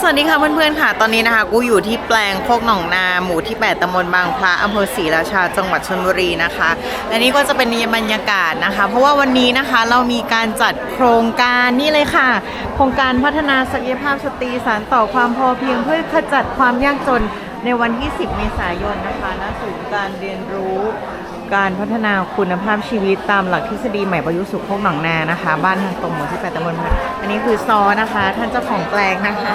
สวัสดีค่ะเพื่อนๆค่ะ ตอนนี้นะคะกูอยู่ที่แปลงโคกหนองนาหมู่ที่ 8ตำบลบางพระอำเภอศรีราชาจังหวัดชลบุรีนะคะและนี่ก็จะเป็นบรรยากาศนะคะ เพราะว่าวันนี้นะคะเรามีการจัดโครงการนี่เลยค่ะ โครงการพัฒนาศักยภาพสตรีสารต่อความพอเพียงเพื่อขจัดความยากจนในวันที่ 10 เมษายนนะคะณศูนย์การเรียนรู้ การพัฒนาคุณภาพชีวิตตามหลักทฤษฎีใหม่ประยุกต์สุขโคกหนองนานะคะ บ้านทางตรงหมู่ที่แปดตำบลอันนี้คือซอนะคะ ท่านเจ้าของแปลงนะคะ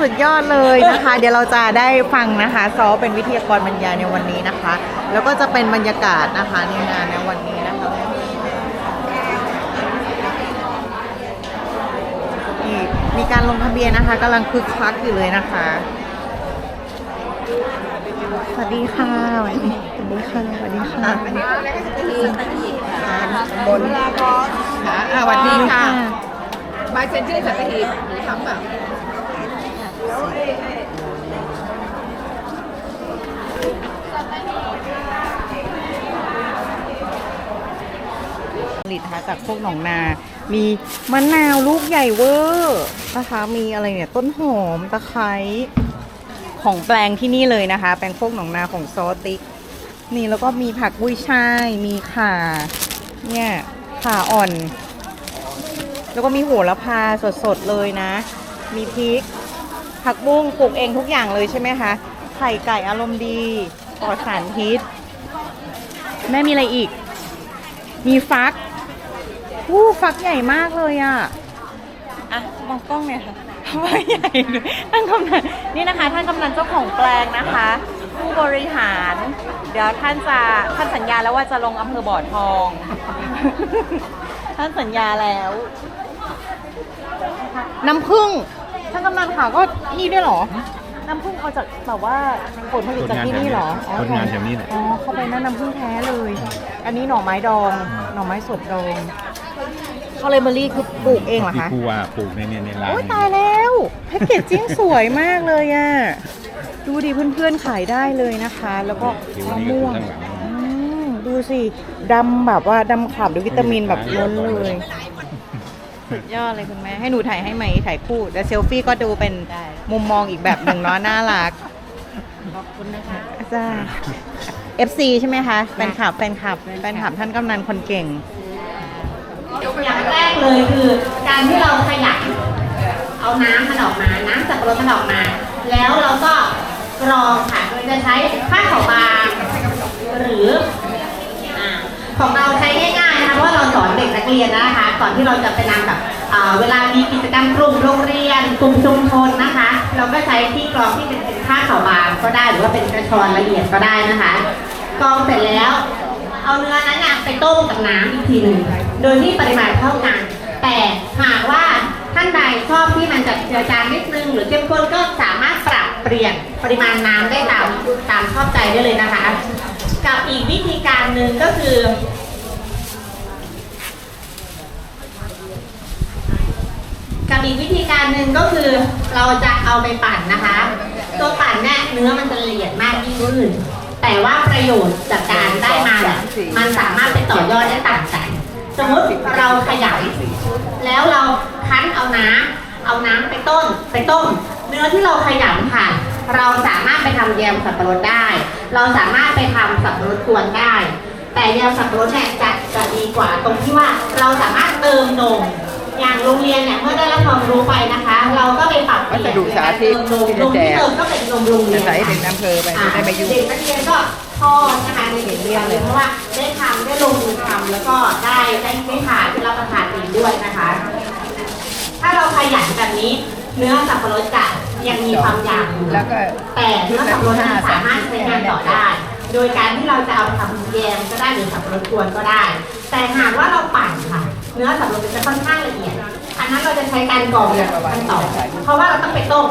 สุดยอดเลยนะคะ เดี๋ยวเราจะได้ฟังนะคะ ซอเป็นวิทยากรบรรยายในวันนี้นะคะ แล้วก็จะเป็นบรรยากาศนะคะในงานในวันนี้นะคะมีการลงทะเบียนนะคะกำลังคึกคักอยู่เลยนะคะ สวัสดีค่ะสวัสดีสวัสดีค่ะสวัสดีค่ะบนค่ะอ่าสวัสดีค่ะมาเซ็นชื่อสัตหีบหนูทำแบบผลิตนะคะจากพวกหนองนา มีมะนาวลูกใหญ่เวอร์นะคะ มีอะไรเนี่ย ต้นหอม ตะไคร้ ของแปลงที่นี่เลยนะคะ แปลงพวกหนองนาของซอติกนี่แล้วก็มีผักบุ้ยช่าย มีข่า เนี่ยข่าอ่อน แล้วก็มีโหระพาสดๆเลยนะ มีพริก ผักบุ้งปลูกเองทุกอย่างเลยใช่ไหมคะ ไข่ไก่อารมณ์ดีปลอดสารพิษ แม่มีอะไรอีก มีฟัก วู้ฟักใหญ่มากเลยอะ อะ มองกล้องเนี่ยค่ะ ฟักใหญ่เลยท่านกำนันนี่นะคะท่านกำนันเจ้าของแปลงนะคะ ผู้บริหาร เดี๋ยวท่านจะท่านสัญญาแล้วว่าจะลงอำเภอบ่อทอง ท่านสัญญาแล้วน้ำผึ้งท่านกำนันค่ะก็นี่ด้วยเหรอ น้ำผึ้งเอาจากแบบว่าผลผลิตจากที่นี่เหรออ๋อผลงานแถวนี้แหละ อ๋อเข้าไปนั่นน้ำผึ้งแท้เลย อันนี้หน่อไม้ดอง หน่อไม้สดดอง คาเลเบอรี่คือปลูกเองเหรอที่คะผู้ว่าปลูกในเนี่ยในร้านโอ้ยตายแล้วแพ็กเกจจิ้งสวยมากเลยอะ ดูดิเพื่อนๆขายได้เลยนะคะ แล้วก็ผิวมะนี่ก็ม่คืวอง ข้างหลัง อืมดูสิดำแบบว่าดำขาวด้วยวิตามินแบบล้นเลยสุดยอดเลยคุณแม่ ให้หนูถ่ายให้ไหมถ่ายคู่แต่เซลฟี่ก็ดูเป็นมุมมองอีกแบบหนึ่งเนาะน่ารัก ขอบคุณนะคะ จ้า FC ใช่ไหมคะแฟนคลับแฟนคลับแฟนคลับท่านกำนันคนเก่ง อย่างแรกเลยคือ การที่เราขยันเอาน้ำมันออกมา น้ำสับปะรดมันออกมา แล้วเราก็กรองค่ะ โดยจะใช้ผ้าขาวบางหรือของเราใช้ง่ายๆนะคะเพราะเราสอนเด็กนักเรียนนะคะ ก่อนที่เราจะไปนำแบบเวลามีกิจกรรมกลุ่มโรงเรียนกลุ่มชุมชนนะคะ เราก็ใช้ที่กรองที่เป็นเป็นผ้าขาวบางก็ได้หรือว่าเป็นกระชอนละเอียดก็ได้นะคะกรองเสร็จแล้ว เอาเนื้อนั้นน่ะไปต้มกับน้ำอีกทีหนึ่ง โดยที่ปริมาณเท่ากัน แต่หากว่าท่านใดชอบที่มันจะเจือจางนิดนึง หรือเข้มข้นก็สามารถปรับเปลี่ยนปริมาณน้ำได้ตามตามชอบใจได้เลยนะคะ กับอีกวิธีการหนึ่งก็คือกับอีกวิธีการหนึ่งก็คือเราจะเอาไปปั่นนะคะ ตัวปั่นเนี่ยเนื้อมันจะละเอียดมากยิ่งขึ้นแต่ว่าประโยชน์จากการได้มาเนี่ยมันสามารถไปต่อยอดได้ต่างกัน สมมติเราขยายแล้วเราคั้นเอาน้ำเอาน้ำไปต้นไปต้ม เนื้อที่เราขยำค่ะ เราสามารถไปทำแยมสับปะรดได้ เราสามารถไปทำสับปะรดกวนได้ แต่แยมสับปะรดเนี่ยจะจะดีกว่าตรงที่ว่าเราสามารถเติมนม อย่างโรงเรียนเนี่ยเมื่อได้รับความรู้ไปนะคะ เราก็ไปปรับเปลี่ยนวัสดุสาธิตนมนมที่เติมก็เป็นนมโรงเรียจะนใส่เด็กอำเภอไปจะได้ไม่ยุ่งเด็กนักเรียนก็ทอดนะคะในเห็นเรียนเลยเพราะว่าได้ทำได้ลงมือทำแล้วก็ได้ได้ได้ทานได้รับประทานเองด้วยนะคะ ถ้าเราขยันแบบนี้เนื้อสับปะรดจะยังมีความหยาบอยู่แล้วก็แต่เนื้อสับปะรดนั้นสามารถใช้งานต่อได้ โดยการที่เราจะเอาไปทำแยมก็ได้หรือสับปะรดกวนก็ได้ แต่หากว่าเราปั่นค่ะ เนื้อสับปะรดมันจะค่อนข้างละเอียด อันนั้นเราจะใช้การกรองแบบขั้นต่อเพราะว่าเราต้องไปต้ม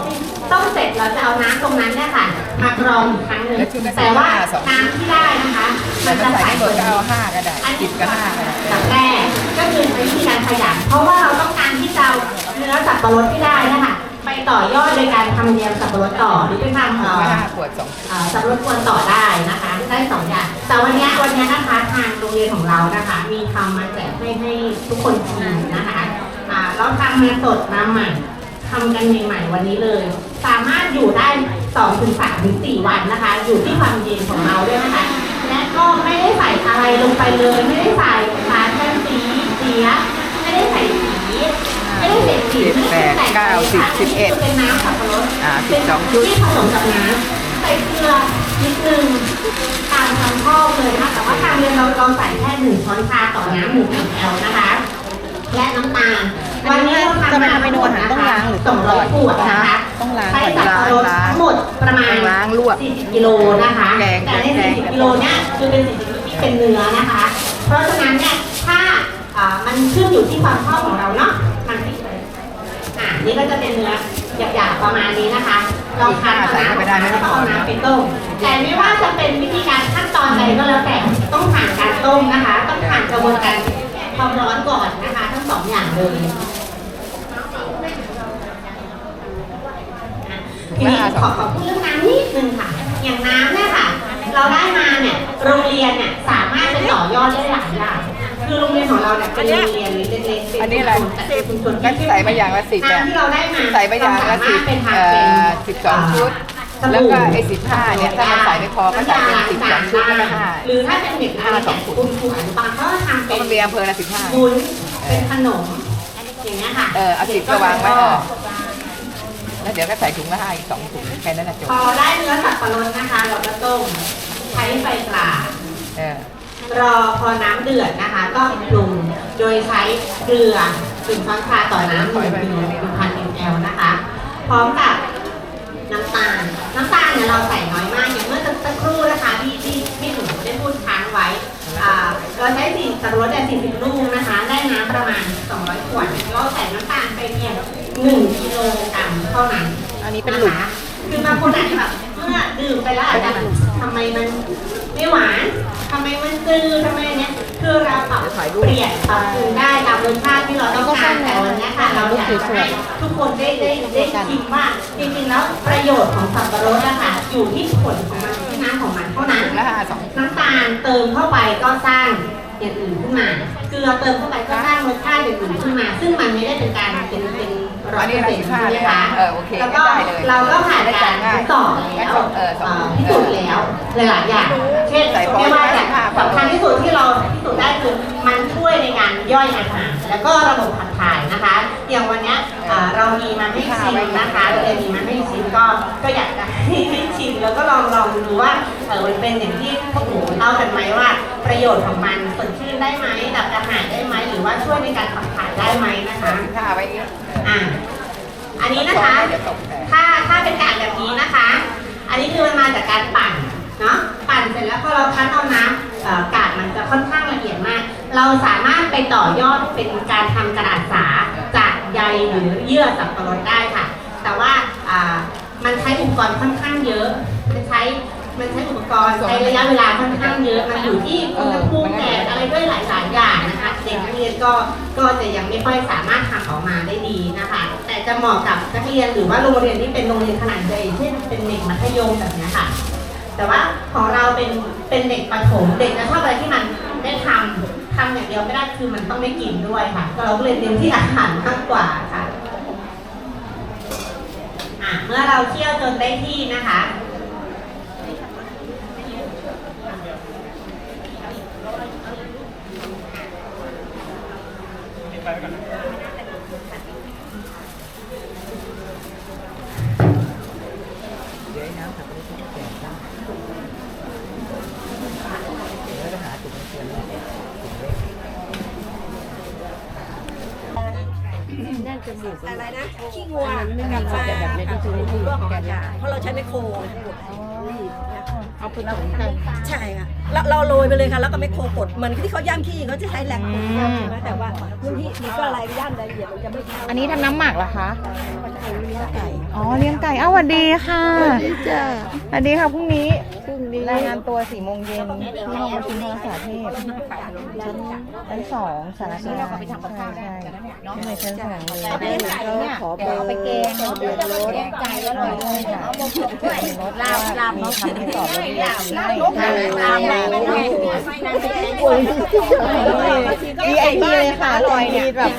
ต้มเสร็จเราจะเอาน้ำตรงนั้นเนี่ยค่ะมากรองอีกครั้งหนึ่งแต่ว่าน้ำที่ได้นะคะแต่มันถ้าจะใส่ใสให้หมดก็เอาห้าก็ได้อันสินี้บก็ห้าก็ได้แบบแรกก็คือใช้วิธีการขยันเพราะว่าเราต้องการที่จะเอาเนื้อสับปะรดที่ได้นะคะ ไปต่อยอดโดยการทำแยมสับปะรดต่อหรือไปทำเอ่อก็ห้าขวดสอง เอ่อสับปะรดกวนต่อได้นะคะได้สองอย่างแต่วันเนี้ยวันเนี้ยนะคะทางโรงเรียนของเรานะคะ มีทำมาแจกให้ให้ทุกคนชิมนะคะอ่าอ่าเราทำมาสดมาใหม่ทำกันใหม่ๆวันนี้เลย สามารถอยู่ได้2ถึง3ถึง4วันนะคะ อยู่ที่ความเย็นของเราด้วยนะคะ และก็ไม่ได้ใส่อะไรลงไปเลย ไม่ได้ใส่สารกันสีเสียไม่ได้ใส่สี ไม่ได้ใส่สีสิบแปดเก้าสิบสิบเอ็ดอ่าสิบสองชุดที่ผสมกับน้ำใส่เกลือนิดนึงตามคำข้อเลยนะคะแต่ว่าทางเรียนเราเราใส่แค่หนึ่งช้อนชาต่อน้ำหนึ่งแอลนะคะ และน้ำตาลวันนี้เราจะมาทำเมนูอาหารต้องล้างหรือต้สองร้อนยขวดนะคะต้องล้างใช้ก่อนสับปะรดล้างทั้งหมดประมาณล้างลวก40กิโลนะคะ แต่ในแกง40กิโลเนี่ยคือเป็น40กิโลที่เป็นเนื้อนะคะ เพราะฉะนั้นเนี่ยถ้าอ่ามันขึ้นอยู่ที่ความชอบของเราเนาะมันพริกเลยอ่า นี่ก็จะเป็นเนื้อหยาบๆประมาณนี้นะคะลองคั้นเอาใส่เข้าไปได้ไหมน้ำแล้วก็เอาน้ำไปต้มแต่ไม่ว่าจะเป็นวิธีการขั้นตอนใดก็แล้วแต่ต้องผ่านการต้มนะคะ ต้องผ่านกระบวนการความร้อนก่อนนะคะ ทั้งสองอย่างเลยทีนี้ขอขอพูดเรื่องน้ำนิดนึงค่ะ อย่างน้ำเนี่ยค่ะ เราได้มาเนี่ยโรงเรียนเนี่ยสามารถไปต่อยอดได้หลายอย่าง คือโรงเรียนของเราเนี่ยเป็นโรงเรียนเล็กๆเป็นอันนี้อะไรชุมชนงั้นใส่มาอย่างละสิบน้ำอะที่เราได้มาใส่ไปอย่างละสิบเป็นทางเอ่เป็นอสิบสองชุด แล้วก็ไอ้สิบห้าเนี่ยถ้ามันใส่ไม่พอก็ใส่เป็นสิบสองชุดแล้วก็ห้าหรือถ้าเป็นเด็กห้าสองขวดคุณครูอนุบาลเขาก็ทำก็เป็นมันเรียนอำเภอละสิบห้าวุ้นเป็นขนมอย่างเงี้ยค่ะเออเอาสิบก็วางไว้เออแล้วเดี๋ยวก็ใส่ถุงละห้าอีกสองถุงแค่นั้นนะจบพอได้เนื้อสับปะรดนะคะเราก็ต้มใช้ไฟกลางเออ รอพอน้ำเดือดนะคะ ก็ปรุงโดยใช้เกลือถึงช้อนชาต่อน้ำหนึ่งกิโลหนึ่งพันมลนะคะ พร้อมกับน้ำตาล น้ำตาลเนี่ยเราใส่น้อยมากอย่างเมื่อสักครู่นะคะที่ที่ที่หนูได้พูดค้างไว้อ่าเราใช้สี่สับปะรดแต่สี่สิบลูกนะคะ ได้น้ำประมาณ 200 ขวดเราใส่น้ำตาลไปเพียง1กิโลกรัมเท่านั้นอันนี้เป็นหลุมะคะคือบางคนอาจจะแบบเมื่อดื่มไปแล้วอาจจะทำไมมัน ไม่หวานทำไมมันจืดทำไมเนี้ยคือเราปรับเปลี่ยนปรับปรุงได้ตามรสชาติที่เราต้องการแต่วันเนี้ยค่ะเราอยากจะให้ทุกคนได้ได้ได้ชิมว่าจริงๆแล้วประโยชน์ของสับปะรดนะคะอยู่ที่ผลของมันอยู่ที่น้ำของมันเท่านั้นถุงละห้าสองน้ำตาลเติมเข้าไปก็สร้าง อย่างอื่นขึ้นมาเกลือเติมเข้าไปก็สร้างรสชาติอย่างอื่นขึ้นมา ซึ่งมันไม่ได้เป็นการเป็นเป็นร้อยเปอร์เซ็นต์ใช่ไหมคะเออโอเคแล้วก็ได้เลยเราก็ผ่านการทดสอบแล้วเออสองเอ่อพิสูจน์แล้วหลายๆอย่างเช่นใส่พอไม่ว่าจะใส่ผ้าสำคัญที่สุดที่เราพิสูจน์ได้คือมันช่วยในการย่อยอาหารแล้วก็ระบบขับถ่ายนะคะ อย่างวันเนี้ย เอ่อเรามีมาให้ชิมนะคะเราเรียนมีมาให้ชิมก็ก็อยากจะให้ให้ชิมแล้วก็ลองลองดูว่าเออมันเป็นอย่างที่พวกหนูเล่ากันไหมว่า ประโยชน์ของมันสดชื่นได้ไหมดับกระหายได้ไหมหรือว่าช่วยในการขับถ่ายได้ไหมนะคะสิบห้าไว้อย่างงี้อะอันนี้นะคะเดี๋ยวตกแต่ถ้าถ้าเป็นการแบบนี้นะคะ อันนี้คือมันมาจากการปั่นเนาะปั่นเสร็จแล้วพอเราคั้นเอาน้ำเอ่อกากมันจะค่อนข้างละเอียดมาก เราสามารถไปต่อยอดเป็นการทำกระดาษสาจาก ใยหรือเยื่อสับปะรดได้ค่ะ แต่ว่ามันใช้อุปกรณ์ค่อนข้างเยอะ มันใช้มันใช้อุปกรณ์ใช้ระยะเวลาค่อนข้างเยอะ มันอยู่ที่อุณหภูมิแดดอะไรด้วยหลายๆอย่างนะคะเด็กนักเรียนก็ก็จะยังไม่ค่อยสามารถทำออกมาได้ดีนะคะ แต่จะเหมาะกับนักเรียนหรือว่าโรงเรียนที่เป็นโรงเรียนขนาดใหญ่เช่นเป็นเด็กมัธยมแบบนี้ค่ะแต่ว่าของเราเป็นเป็นเด็กประถมเด็กจะชอบอะไรที่มันได้ทำ ทำอย่างเดียวไม่ได้คือมันต้องได้กินด้วยค่ะ เราก็เลยเน้นที่อาหารมากกว่าค่ะอะ เมื่อเราเคี่ยวจนได้ที่นะคะเยวไอ้น้ำสับปะแจกได้เดี๋ยวจะหาถุงเที ยนถุงเล็กอะไรนะขี้งัวกับปลาแบบในที่ซื้อที่ของกันเพราะเราใช้ไมโครเอาไปผสมกันใช่ค่ะเราเราโรยไปเลยค่ะแล้วก็ไมโครกดเหมือนที่เขาย่ำขี้เขาจะใช้แรงกดย่ำใช่ไหมแต่ว่าพื้นที่นี่ก็อะไรย่ำละเอียดมันจะไม่เท่าอันนี้ทำน้ำหมักเหรอคะก็จะเอาเนื้อไก่อ๋อเลี้ยงไก่อ้าวสวัสดีค่ะจ้าสวัสดีค่ะพรุ่งนี้พ รุ่งรายงานตัวสี่โมงเย็นที่ห้องประชุมพระสาเทพชั้นชั้นสองสารคามใช่ใช่ที่ในชั้นสองเลยก็ขอเบอร์เอาไปแกงทะเบียนรถแกงไก่อร่อยเลยค่ะรถลาบลาบมีคำให้ตอบเลยลาบลาบลาบลาบลาบไม่ได้ไม่ได้มีไอพีเลยค่ะลอยนี่แบบ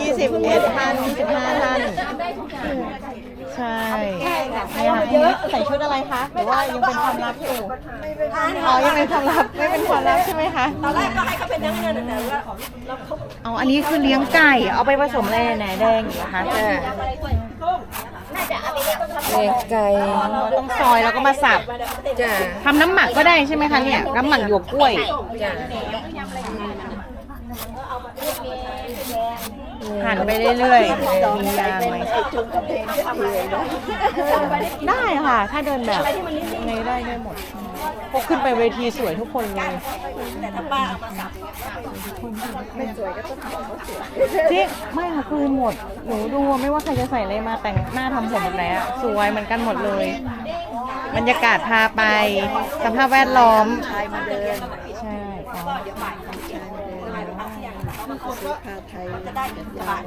ยี่สิบเอ็ดท่านยี่สิบห้าท่าน ใช่เยอะใส่ชุดอะไรคะ หรือว่ายังเป็นความลับอยู่อ๋อยังเป็นความลับไม่เป็นความลับใช่ไหมคะตอนแรกก็ให้เขาเป็นนักเรียนแต่ว่าเราเขาเอาอันนี้คือเลี้ยงไก่เอาไปผสมอะไรไหนแดงเหรอคะเลี้ยงไก่ต้องซอยแล้วก็มาสับจ้ะทำน้ำหมักก็ได้ใช่ไหมคะเนี่ยน้ำหมักหยวกกล้วยจ้ะ หั่นไปเรื่อยๆมียางไหมได้ค่ะ ถ้าเดินแบบในได้ได้หมดพกขึ้นไปเวทีสวยทุกคนเลยแต่ถ้าป้าเอามาสับที่ไม่ค่ะคือหมด หนูดูไม่ว่าใครจะใส่อะไรมาแต่งหน้าทำผมแบบไหนอะสวยเหมือนกันหมดเลย บรรยากาศพาไป สภาพแวดล้อม ใช่ อ๋อจะได้กระบาท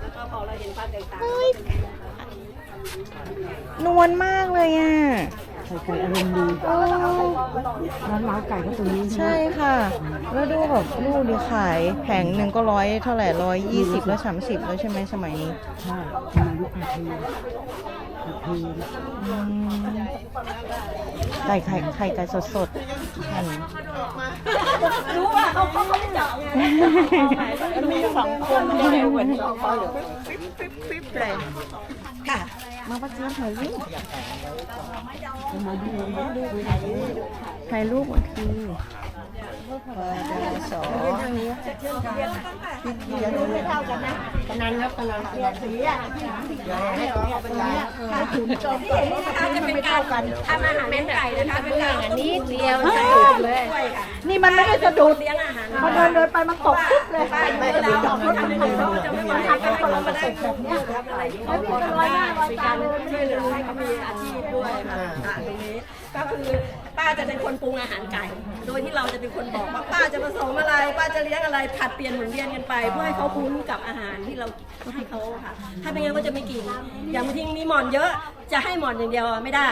แล้วก็พอเราเห็นป้าเดินตามนวลมากเลยอะไก่อารมณ์ดีร้านล้าวไก่ก็ตรงนี้ใช่ค่ะ แล้วดูแบบลูกดีขายแผงหนึ่งก็ร้อยเท่าไหร่ร้อยยี่สิบแล้วสามสิบแล้วใช่ไหมสมัยนี้ ใช่มายุคอาทีอาทีอืม ไก่ไข่ไข่ไก่สดสดๆหั่นรู้ว่าเขาเขาเขาไม่เจาะไงมีสองคนเลยเหมือนสองคนปิ๊บปิ๊บปิ๊บเลยค่ะ มาประเจียมถ่ายรูปถ่ายรูปบางที สองทางนี้เชื่อมกันไม่เท่ากันนะกำนันครับกำนันเรียสีอะที่เห็นนี่นะคะจะเป็นการทำอาหารเลี้ยงไก่นะคะเป็นการอันนี้เดียวใส่ใส่เลย นี่มันไม่ได้สะดุดเลี้ยงอาหารพอเดินเดินไปมันตกปุ๊บเลยป้าอยู่เวลาเราทำเขาจะไม่มาทำให้เรามาได้แบบนี้ครับอะไรที่เขาพอทำได้เป็นการช่วยเหลือให้เขามีอาชีพด้วยอะตรงนี้ก็คือ ป้าจะเป็นคนปรุงอาหารไก่ โดยที่เราจะเป็นคนบอกว่าป้าจะผสมอะไร ป้าจะเลี้ยงอะไรผัดเปลี่ยนหมุนเวียนกันไป เพื่อให้เขาคุ้นกับอาหารที่เราให้เขาค่ะ ถ้าไม่งั้นก็จะไม่กิน อย่างบางทีมีหมอนเยอะ จะให้หมอนอย่างเดียวไม่ได้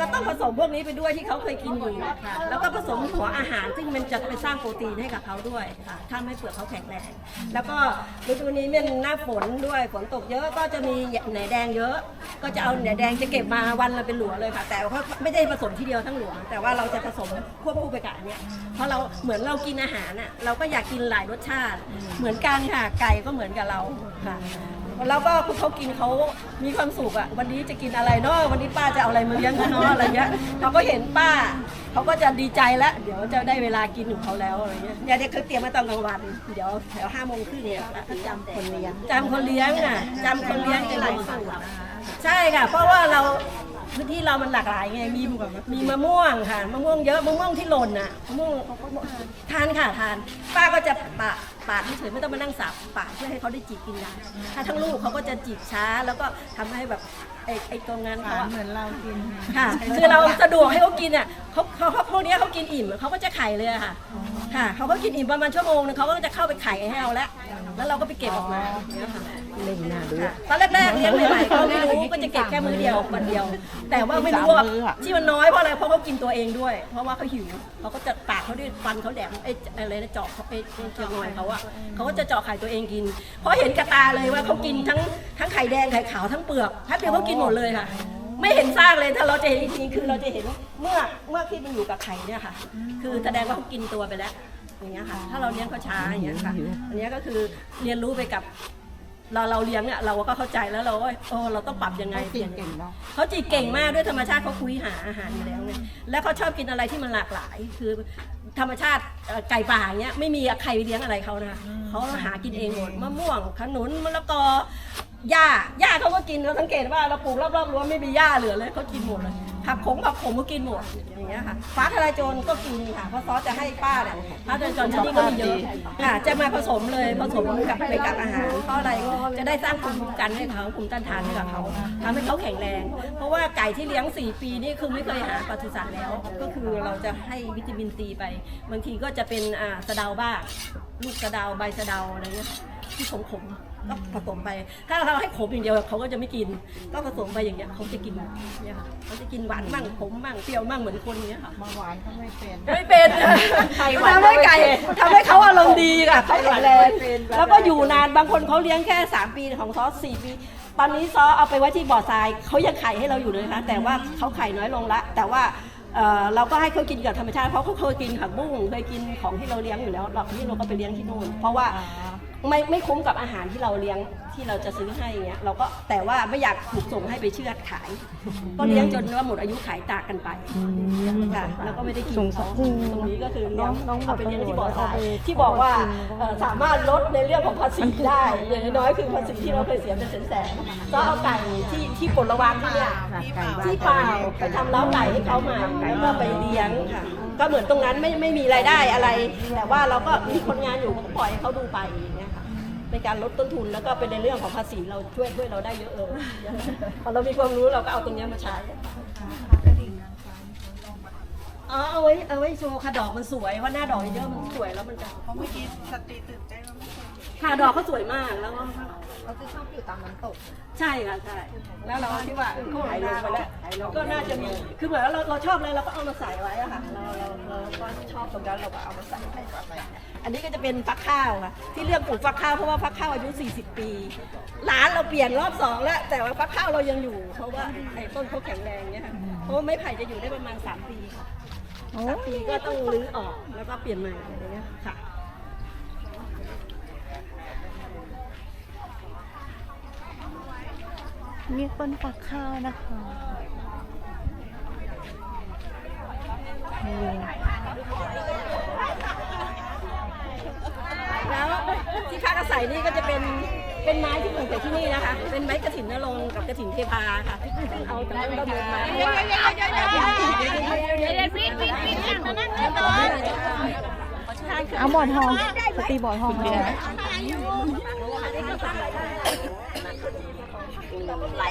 ก็ต้องผสมพวกนี้ไปด้วยที่เขาเคยกินอยู่ค่ะแล้วก็ผสมหัวอาหารซึ่งมันจะไปสร้างโปรตีนให้กับเขาด้วยค่ะทำให้เปลือกเขาแข็งแรง แล้วก็ฤดูนี้เป็นหน้าฝนด้วยฝนตกเยอะก็จะมีแหนแดงเยอะ ก็จะเอาแหนแดงจะเก็บมาวันละเป็นหลัวเลยค่ะ แต่ว่าไม่ได้ผสมทีเดียวทั้งหลัวแต่ว่าเราจะผสมควบคู่ไปกับอันเนี้ยเพราะเราเหมือนเรากินอาหารอะเราก็อยากกินหลายรสชาติ เหมือนกันค่ะไก่ก็เหมือนกับเราค่ะ แล้วก็เขากินเขามีความสุขอะวันนี้จะกินอะไรเนาะวันนี้ป้าจะเอาอะไรมาเลี้ยงเขาเนาะอะไรเงี้ยเขาก็เห็นป้าเขาก็จะดีใจแล้วเดี๋ยวจะได้เวลากินของเขาแล้วอะไรเงี้ยเนี่ยเด็กเขาเตรียมมาตอนกลางวันเดี๋ยวแถวห้าโมงครึ่งเนี่ยเขาจำคนเลี้ยงจำคนเลี้ยงอะจำคนเลี้ยงจะหลายสูตรใช่ค่ะ เพราะว่าเราพื้นที่เรามันหลากหลายไงมีมีมะม่วงค่ะมะม่วงเยอะมะม่วงที่หล่นอะมะม่วงทานค่ะทาน ป้าก็จะปาด ปาดเฉยๆไม่ต้องมานั่งสับปาดเพื่อให้เขาได้จีบกินได้ถ้าทั้งลูกเขาก็จะจีบช้า แล้วก็ทำให้แบบไอ้ไอ้ตรงนั้นเขาอะ เหมือนเรากิน ค่ะคือเราสะดวกให้เขากินอะเขาเขาเขาพวกเนี้ยเขากินอิ่มเขาก็จะไข่เลยอะค่ะ ค่ะเขาก็กินอิ่มประมาณชั่วโมงนึงเขาก็จะเข้าไปไข่ให้เราแล้ว แล้วเราก็ไปเก็บออกมาเนี่ยค่ะเล่นหน้าดูค่ะตอนแรกๆเลี้ยงใหม่ๆเขาไม่รู้ก็จะเก็บแค่มื้อเดียววันเดียว แต่ว่าไม่รู้ว่าที่มันน้อยเพราะอะไรเพราะเขากินตัวเองด้วย เพราะว่าเขาหิวเขาก็จะปากเขาด้วยฟันเขาแหลมไอ้อะไรนะเจาะเขาไอ้ไอ้เคียงหน่อยเขาอะเขาก็จะเจาะไข่ตัวเองกิน เพราะเห็นกระตาเลยว่าเขากินทั้งทั้งไข่แดงไข่ขาวทั้งเปลือกถ้าเปลือกเขากินหมดเลยค่ะ ไม่เห็นซากเลยถ้าเราจะเห็นจริงๆคือเราจะเห็นเมื่อเมื่อที่มันอยู่กับไข่เนี่ยค่ะ คือแสดงว่าเขากินตัวไปแล้ว อย่างเงี้ยค่ะถ้าเราเลี้ยงเขาช้าอย่างเงี้ยค่ะอันเนี้ยก็คือเรียนรู้ไปกับ เราเราเลี้ยงเนี่ยเราก็เข้าใจแล้วเราก็โอ้เราต้องปรับยังไงเปลี่ยนเก่งเนาะเขาจีเก่งมากด้วยธรรมชาติเขาคุยหาอาหารอยู่แล้วไงแล้วเขาชอบกินอะไรที่มันหลากหลาย คือธรรมชาติเอ่อไก่ป่าอย่างเงี้ยไม่มีใครไปเลี้ยงอะไรเขานะคะเขาหากินเองหมดมะม่วงขนุนมะละกอหญ้าหญ้าเขาก็กินเราสังเกตว่าเราปลูกรอบๆรั้วไม่มีหญ้าเหลือเลยเขากินหมดเลย ผักขมผักขมก็กินหมดอย่างเงี้ยค่ะฟ้าทลายโจรก็กินค่ะเพราะซอสจะให้ป้าเนี่ยฟ้าทลายโจรที่นี่ก็มีเยอะค่ะจะมาผสมเลยผสมกับไปกับอาหารเพราะอะไรจะได้สร้างภูมิคุ้มกันให้เขาภูมิต้านทานให้กับเขาทำให้เขาแข็งแรง เพราะว่าไก่ที่เลี้ยง 4 ปีนี่คือไม่เคยหาปศุสัตว์แล้ว ก็คือเราจะให้วิตามินซีไป บางทีก็จะเป็นอ่าสะเดาบ้าง ลูกสะเดาใบสะเดาอะไรเงี้ยที่ขมขมๆก็ผสมไป ถ้าเราให้ขมอย่างเดียวเขาก็จะไม่กิน ก็ผสมไปอย่างเงี้ยเขาจะกินเนี่ยค่ะเขาจะกินหวานมั่งขมมั่งเปรี้ยวมั่งเหมือนคนเนี้ยค่ะหวานก็ไม่เป็นไม่เป็นทำให้ไก่ทำให้เขาอารมณ์ดีค่ะเขาแข็งแรงแล้วก็อยู่นานบางคนเขาเลี้ยงแค่ 3 ปีของซอส4ปีตอนนี้ซอเอาไปไว้ที่บ่อทรายเขายังไข่ให้เราอยู่เลยนะคะแต่ว่าเขาไข่น้อยลงละแต่ว่า เอ่อเราก็ให้เขากินกับธรรมชาติเพราะเขาเคยกินผักบุ้งเคยกินของที่เราเลี้ยงอยู่แล้วเราที่เราก็ไปเลี้ยงที่นู่น เพราะว่า ไม่ไม่คุ้มกับอาหารที่เราเลี้ยงที่เราจะซื้อให้อย่างเงี้ยเราก็แต่ว่าไม่อยากถูกส่งให้ไปเชือดขาย ก็เลี้ยงจนว่าหมดอายุขายตากกันไปค่ะแล้วก็ไม่ได้กินสงสารเขาตรงนี้ก็คือเลี้ยงน้องๆเอาไปเลี้ยงที่บ่อทรายเอาไปที่บอกว่าเอาไปกินเอ่อสามารถลดในเรื่องของภาษีได้อย่างน้อยๆคือภาษีที่เราเคยเสียเป็นแสนๆก็เอาไก่ที่ที่ปลดระวางที่เนี่ยไก่บ้านที่เปล่าไปทำเล้าไก่ให้เขามาแล้วก็ไปเลี้ยงค่ะก็เหมือนตรงนั้นไม่ไม่มีรายได้อะไร แต่ว่าเราก็มีคนงานอยู่ก็ปล่อยให้เขาดูไป ในการลดต้นทุนแล้วก็เป็นในเรื่องของภาษีเราช่วยช่วยเราได้เยอะเลยพอเรามีความรู้เราก็เอาตรงเนี้ยมาใช้ อ๋อเอาไว้เอาไว้โชว์ค่ะดอกมันสวยว่าหน้าดอกเยอะมันสวยแล้วมันจะเพราะเมื่อกี้สตรีตื่นใจค่ะดอกเขาสวยมากแล้วก็เขาจะชอบอยู่ตามน้ำตก ใช่ค่ะใช่แล้วเราคิดว่าเขาหายลงไปแล้วก็น่าจะมีคือเหมือนเราเราชอบอะไรเราก็เอามาใส่ไว้อะค่ะเราเราเราก็ชอบตรงนั้นเราก็เอามาใส่ไว้อันนี้ก็จะเป็นฟักข้าวค่ะที่เลือกปลูกฟักข้าวเพราะว่าฟักข้าวอายุ 40 ปีร้านเราเปลี่ยนรอบสองแล้วแต่ว่าฟักข้าวเรายังอยู่ เพราะว่าไอ้ต้นเขาแข็งแรงเนี่ยค่ะเพราะว่าไม้ไผ่จะอยู่ได้ประมาณ 3 ปีค่ะ สามปีก็ต้องรื้อออกแล้วก็เปลี่ยนใหม่อะไรเงี้ยค่ะนี่ต้นฟักข้าวนะคะนี่แล้วที่พักอาศัยนี่ก็จะ เป็นไม้ที่ปลูกแต่ที่นี่นะคะ เป็นไม้กระถินนรงค์กับกระถินเทพาค่ะซึ่งเอาจากต้นตะบูนมาเพราะว่าเอาบอดทองสตีบอดทองเลยไหล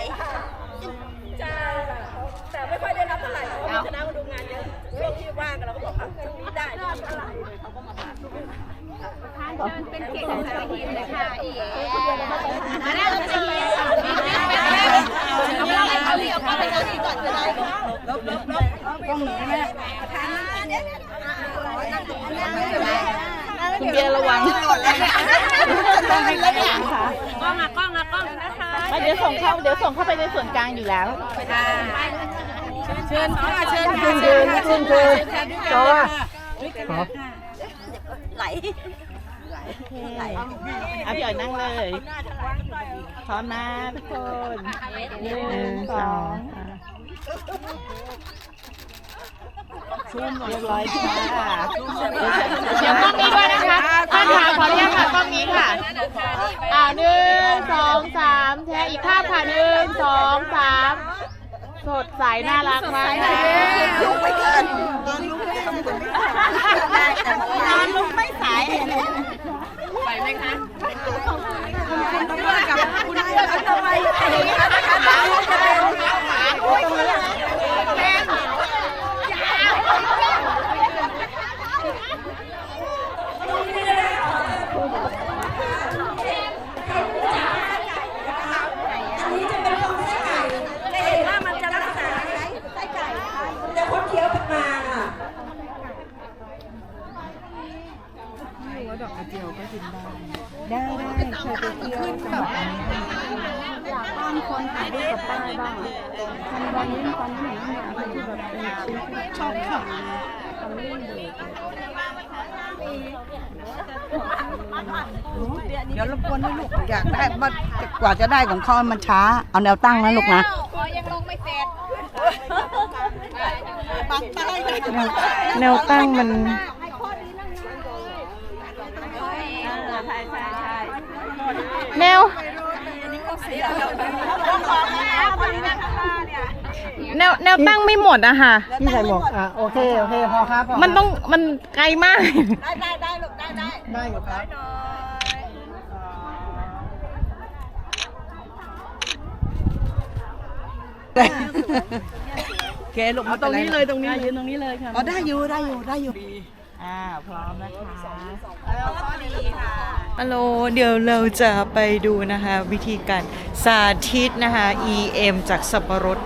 เป็นเก่งของสารทีมเลยค่ะอีคุณเบียร์ระวังเดี๋ยวส่งเข้าเดี๋ยวส่งเข้าไปในส่วนกลางอยู่แล้วเชิญค่ะเชิญขึ้นคืนขึ้นคืนจอว่า เอาพี่อ๋อยนั่งเลย พร้อมนะทุกคนหนึ่งสองเรียบร้อยค่ะเดี๋ยวกล้องนี้ด้วยนะคะท่านค่ะขออนุญาตค่ะกล้องนี้ค่ะอ่าหนึ่งสองสามแชร์อีกภาพค่ะหนึ่งสองสามสดใสน่ารักมากค่ะลุกไปเกินนอนลุกไม่สาย ไหวไหมคะคุณเพื่อนกับคุณเพื่อนทำไมอย่างนี้คะนะคะน้ำจะเป็นโอ้ยแม่ เห็นว่ามันจะลักษณะคล้ายไส้ไก่มันจะคดเคี้ยวขึ้นมาค่ะ ได้ได้เคยไปเที่ยวจังหวัดนี้อยากบ้านคนถ่ายรูปกับป้ายบ้างทำวันนี้ตอนนี้เนี่ยคือแบบเป็นชีวิตชอบค่ะทำเรื่องเด็ก เดี๋ยวรบกวนให้ลูกอยากได้มันกว่าจะได้ของเขามันช้า เอาแนวตั้งนะลูกนะแนวตั้งมันแนวแนวแนวตั้งไม่หมดอะค่ะ พี่ใส่หมวกอะโอเค โอเค พอครับพอมันต้องมันไกลมาก ได้ได้ได้ลูกได้ได้ ได้อยู่ครับ โอเคลูกตรงนี้เลยตรงนี้ยืนตรงนี้เลยค่ะอ๋อได้อยู่ได้อยู่ได้อยู่อ่าพร้อมนะคะฮัลโหลเดี๋ยวเราจะไปดูนะคะ วิธีการสาธิตนะคะ EM จากสับปะรด